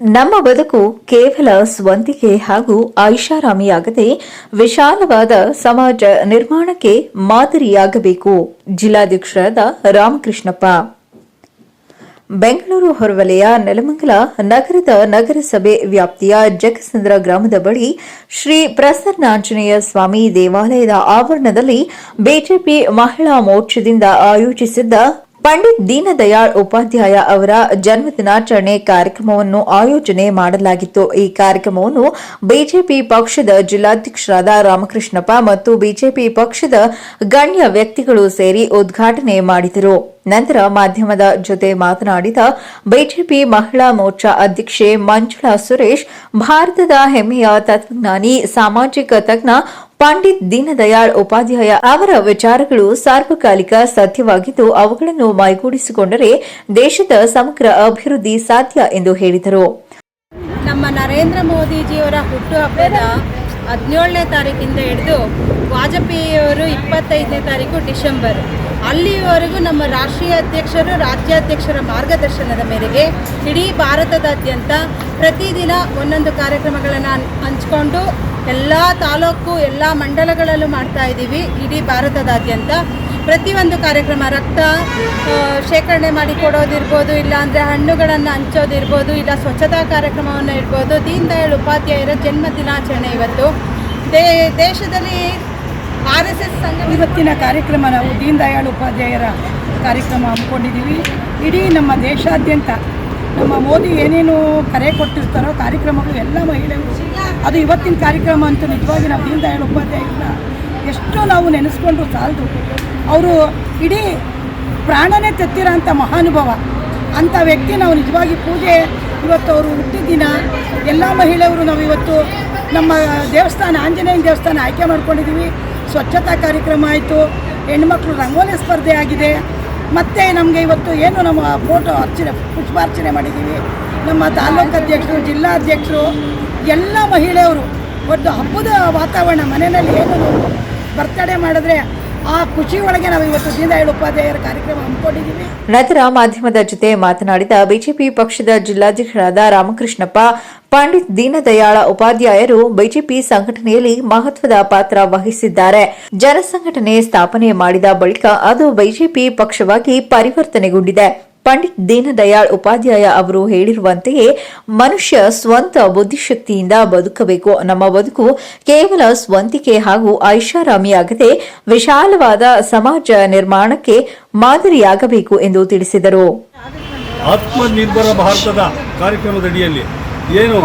ನಮ್ಮ ಬದುಕು ಕೇವಲ ಸ್ವಂತಿಕೆ ಹಾಗೂ ಐಷಾರಾಮಿಯಾಗದೆ ವಿಶಾಲವಾದ ಸಮಾಜ ನಿರ್ಮಾಣಕ್ಕೆ ಮಾದರಿಯಾಗಬೇಕು. ಜಿಲ್ಲಾಧ್ಯಕ್ಷರಾದ ರಾಮಕೃಷ್ಣಪ್ಪ. ಬೆಂಗಳೂರು ಹೊರವಲಯ ನೆಲಮಂಗಲ ನಗರದ ನಗರಸಭೆ ವ್ಯಾಪ್ತಿಯ ಜಗಸಂದ್ರ ಗ್ರಾಮದ ಬಳಿ ಶ್ರೀ ಪ್ರಸನ್ನಾಂಜನೇಯ ಸ್ವಾಮಿ ದೇವಾಲಯದ ಆವರಣದಲ್ಲಿ ಬಿಜೆಪಿ ಮಹಿಳಾ ಮೋರ್ಚಾದಿಂದ ಆಯೋಜಿಸಿದ್ದ ಪಂಡಿತ್ ದೀನದಯಾಳ್ ಉಪಾಧ್ಯಾಯ ಅವರ ಜನ್ಮ ದಿನಾಚರಣೆ ಕಾರ್ಯಕ್ರಮವನ್ನು ಆಯೋಜನೆ ಮಾಡಲಾಗಿತ್ತು. ಈ ಕಾರ್ಯಕ್ರಮವನ್ನು ಬಿಜೆಪಿ ಪಕ್ಷದ ಜಿಲ್ಲಾಧ್ಯಕ್ಷರಾದ ರಾಮಕೃಷ್ಣಪ್ಪ ಮತ್ತು ಬಿಜೆಪಿ ಪಕ್ಷದ ಗಣ್ಯ ವ್ಯಕ್ತಿಗಳು ಸೇರಿ ಉದ್ಘಾಟನೆ ಮಾಡಿದರು. ನಂತರ ಮಾಧ್ಯಮದ ಜೊತೆ ಮಾತನಾಡಿದ ಬಿಜೆಪಿ ಮಹಿಳಾ ಮೋರ್ಚಾ ಅಧ್ಯಕ್ಷೆ ಮಂಜುಳಾ ಸುರೇಶ್, ಭಾರತದ ಹೆಮ್ಮೆಯ ತತ್ವಜ್ಞಾನಿ, ಸಾಮಾಜಿಕ ತಜ್ಞ ಪಂಡಿತ್ ದೀನದಯಾಳ್ ಉಪಾಧ್ಯಾಯ ಅವರ ವಿಚಾರಗಳು ಸಾರ್ವಕಾಲಿಕ ಸತ್ಯವಾಗಿದ್ದು, ಅವುಗಳನ್ನು ಮೈಗೂಡಿಸಿಕೊಂಡರೆ ದೇಶದ ಸಮಗ್ರ ಅಭಿವೃದ್ಧಿ ಸಾಧ್ಯ ಎಂದು ಹೇಳಿದರು. ನಮ್ಮ ನರೇಂದ್ರ ಮೋದಿಜಿಯವರ ಹುಟ್ಟುಹಬ್ಬದ ಹದಿನೇಳನೇ ತಾರೀಕಿಂದ ಹಿಡಿದು ವಾಜಪೇಯಿಯವರು ಇಪ್ಪತ್ತೈದನೇ ತಾರೀಕು ಡಿಸೆಂಬರ್. ಅಲ್ಲಿಯವರೆಗೂ ನಮ್ಮ ರಾಷ್ಟ್ರೀಯ ಅಧ್ಯಕ್ಷರು, ರಾಜ್ಯಾಧ್ಯಕ್ಷರ ಮಾರ್ಗದರ್ಶನದ ಮೇರೆಗೆ ಇಡೀ ಭಾರತದಾದ್ಯಂತ ಪ್ರತಿದಿನ ಒಂದೊಂದು ಕಾರ್ಯಕ್ರಮಗಳನ್ನು ಹಂಚ್ಕೊಂಡು ಎಲ್ಲ ತಾಲೂಕು, ಎಲ್ಲ ಮಂಡಲಗಳಲ್ಲೂ ಮಾಡ್ತಾ ಇದ್ದೀವಿ ಇಡೀ ಭಾರತದಾದ್ಯಂತ. ಪ್ರತಿಯೊಂದು ಕಾರ್ಯಕ್ರಮ ರಕ್ತ ಶೇಖರಣೆ ಮಾಡಿ ಕೊಡೋದಿರ್ಬೋದು ಇಲ್ಲ ಅಂದರೆ ಹಣ್ಣುಗಳನ್ನು ಹಂಚೋದಿರ್ಬೋದು, ಇಲ್ಲ ಸ್ವಚ್ಛತಾ ಕಾರ್ಯಕ್ರಮವನ್ನು ಇರ್ಬೋದು ದೀನ್ ದಯಾಳ್ ಉಪಾಧ್ಯಾಯರ ಜನ್ಮ ದಿನಾಚರಣೆ ಇವತ್ತು. ದೇ, ದೇಶದಲ್ಲಿ ಇವತ್ತಿನ ಕಾರ್ಯಕ್ರಮ ನಾವು ದೀನ್ ದಯಾಳ್ ಉಪಾಧ್ಯಾಯರ ಕಾರ್ಯಕ್ರಮ ಹಮ್ಮಿಕೊಂಡಿದ್ದೀವಿ. ಇಡೀ ನಮ್ಮ ದೇಶಾದ್ಯಂತ ನಮ್ಮ ಮೋದಿ ಏನೇನು ಕರೆ ಕೊಟ್ಟಿರ್ತಾರೋ ಕಾರ್ಯಕ್ರಮಗಳು ಎಲ್ಲ ಮಹಿಳೆಯರು. ಅದು ಇವತ್ತಿನ ಕಾರ್ಯಕ್ರಮ ಅಂತೂ ನಿಜವಾಗಿ ನಾವು ದೀನ್ ದಯಾಳ್ ಉಪಾಧ್ಯಾಯರನ್ನ ಎಷ್ಟು ನಾವು ನೆನೆಸ್ಕೊಂಡು ಸಾಲದು. ಅವರು ಇಡೀ ಪ್ರಾಣನೇ ತೆತ್ತಿರೋ ಅಂಥ ಮಹಾನುಭವ. ಅಂಥ ವ್ಯಕ್ತಿ ನಾವು ನಿಜವಾಗಿ ಪೂಜೆ ಇವತ್ತು ಅವರು ಹುಟ್ಟಿದ ದಿನ ಎಲ್ಲ ಮಹಿಳೆಯರು ನಾವು ಇವತ್ತು ನಮ್ಮ ದೇವಸ್ಥಾನ, ಆಂಜನೇಯನ ದೇವಸ್ಥಾನ ಆಯ್ಕೆ ಮಾಡ್ಕೊಂಡಿದ್ದೀವಿ. ಸ್ವಚ್ಛತಾ ಕಾರ್ಯಕ್ರಮ ಆಯಿತು. ಹೆಣ್ಮಕ್ಳು ರಂಗೋಲಿ ಸ್ಪರ್ಧೆ ಆಗಿದೆ. ಮತ್ತು ನಮಗೆ ಇವತ್ತು ಏನು ನಮ್ಮ ಫೋಟೋ ಅರ್ಚನೆ, ಪುಷ್ಪಾರ್ಚನೆ ಮಾಡಿದ್ದೀವಿ. ನಮ್ಮ ತಾಲೂಕು ಅಧ್ಯಕ್ಷರು ಜಿಲ್ಲಾಧ್ಯಕ್ಷರು ಎಲ್ಲ ಮಹಿಳೆಯರು. ಒಂದು ಹಬ್ಬದ ವಾತಾವರಣ, ಮನೆಯಲ್ಲಿ ಏನು ಬರ್ತಡೇ ಮಾಡಿದ್ರೆ ಆ ಖುಷಿ ಒಳಗೆ ನಾವು ಇವತ್ತು ದೀನದಯಾಳ್ ಉಪಾಧ್ಯಾಯರ ಕಾರ್ಯಕ್ರಮ ಹಮ್ಮಿಕೊಂಡಿದ್ದೀವಿ. ನಂತರ ಮಾಧ್ಯಮದ ಜೊತೆ ಮಾತನಾಡಿದ ಬಿಜೆಪಿ ಪಕ್ಷದ ಜಿಲ್ಲಾಧ್ಯಕ್ಷರಾದ ರಾಮಕೃಷ್ಣಪ್ಪ ಪಂಡಿತ್ ದೀನದಯಾಳ ಉಪಾಧ್ಯಾಯರು ಬಿಜೆಪಿ ಸಂಘಟನೆಯಲ್ಲಿ ಮಹತ್ವದ ಪಾತ್ರ ವಹಿಸಿದ್ದಾರೆ. ಜನಸಂಘಟನೆ ಸ್ಥಾಪನೆ ಮಾಡಿದ ಬಳಿಕ ಅದು ಬಿಜೆಪಿ ಪಕ್ಷವಾಗಿ ಪರಿವರ್ತನೆಗೊಂಡಿದೆ. ಪಂಡಿತ್ ದೀನದಯಾಳ್ ಉಪಾಧ್ಯಾಯ ಅವರು ಹೇಳಿರುವಂತೆಯೇ, ಮನುಷ್ಯ ಸ್ವಂತ ಬುದ್ಧಿಶಕ್ತಿಯಿಂದ ಬದುಕಬೇಕು. ನಮ್ಮ ಬದುಕು ಕೇವಲ ಸ್ವಂತಿಕೆ ಹಾಗೂ ಐಷಾರಾಮಿಯಾಗದೆ ವಿಶಾಲವಾದ ಸಮಾಜ ನಿರ್ಮಾಣಕ್ಕೆ ಮಾದರಿಯಾಗಬೇಕು ಎಂದು ತಿಳಿಸಿದರು. ಆತ್ಮನಿರ್ಭರ ಭಾರತದ ಕಾರ್ಯಕ್ರಮದಡಿಯಲ್ಲಿ ಏನು?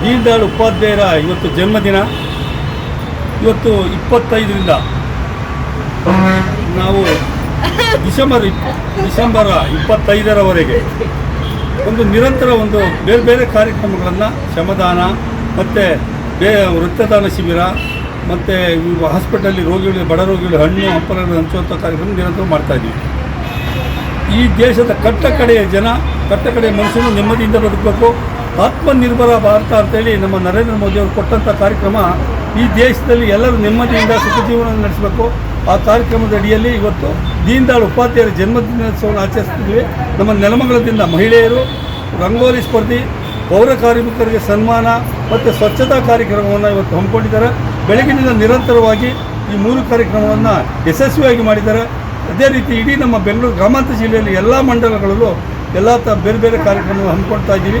ದೀನ್ ದಯಾಳ್ ಉಪಾಧ್ಯಾಯರ ಇವತ್ತು ಜನ್ಮದಿನ. ಇವತ್ತು ಇಪ್ಪತ್ತೈದರಿಂದ ನಾವು ಡಿಸೆಂಬರ್ ಡಿಸೆಂಬರ್ ಇಪ್ಪತ್ತೈದರವರೆಗೆ ಒಂದು ನಿರಂತರ ಒಂದು ಬೇರೆ ಬೇರೆ ಕಾರ್ಯಕ್ರಮಗಳನ್ನು, ಶ್ರಮದಾನ, ಮತ್ತು ಬೇ ವೃತ್ತದಾನ ಶಿಬಿರ, ಮತ್ತು ಹಾಸ್ಪಿಟಲಲ್ಲಿ ರೋಗಿಗಳಿಗೆ ಬಡ ರೋಗಿಗಳು, ಹಣ್ಣು ಹಂಪಲನ್ನು ಹಂಚುವಂಥ ಕಾರ್ಯಕ್ರಮ ನಿರಂತರ ಮಾಡ್ತಾಯಿದ್ದೀವಿ ಈ ದೇಶದ ಕಟ್ಟ ಕಡೆಯ ಜನ ಕಟ್ಟ ಕಡೆಯ ಮನುಷ್ಯನು ನೆಮ್ಮದಿಯಿಂದ ಬದುಕಬೇಕು. ಆತ್ಮನಿರ್ಭರ ಭಾರತ ಅಂತೇಳಿ ನಮ್ಮ ನರೇಂದ್ರ ಮೋದಿ ಅವರು ಕೊಟ್ಟಂಥ ಕಾರ್ಯಕ್ರಮ ಈ ದೇಶದಲ್ಲಿ ಎಲ್ಲರೂ ನೆಮ್ಮದಿಯಿಂದ ಸುಖ ಜೀವನ ನಡೆಸಬೇಕು. ಆ ಕಾರ್ಯಕ್ರಮದ ಅಡಿಯಲ್ಲಿ ಇವತ್ತು ದೀನ್ ಉಪಾಧ್ಯಾಯರ ಜನ್ಮದಿನೋತ್ಸವವನ್ನು ಆಚರಿಸ್ತಿದ್ವಿ. ನಮ್ಮ ನೆಲಮಂಗಲದಿಂದ ಮಹಿಳೆಯರು, ರಂಗೋಲಿ ಸ್ಪರ್ಧಿ, ಪೌರ ಕಾರ್ಮಿಕರಿಗೆ ಸನ್ಮಾನ ಮತ್ತು ಸ್ವಚ್ಛತಾ ಕಾರ್ಯಕ್ರಮವನ್ನು ಇವತ್ತು ಹಮ್ಮಿಕೊಂಡಿದ್ದಾರೆ. ಬೆಳಗಿನಿಂದ ನಿರಂತರವಾಗಿ ಈ ಮೂರು ಕಾರ್ಯಕ್ರಮವನ್ನು ಯಶಸ್ವಿಯಾಗಿ ಮಾಡಿದ್ದಾರೆ. ಅದೇ ರೀತಿ ಇಡೀ ನಮ್ಮ ಬೆಂಗಳೂರು ಗ್ರಾಮಾಂತರ ಜಿಲ್ಲೆಯಲ್ಲಿ ಎಲ್ಲ ಮಂಡಲಗಳಲ್ಲೂ ಎಲ್ಲ ತ, ಬೇರೆ ಬೇರೆ ಕಾರ್ಯಕ್ರಮಗಳು ಹಮ್ಮಿಕೊಳ್ತಾ ಇದ್ದೀವಿ.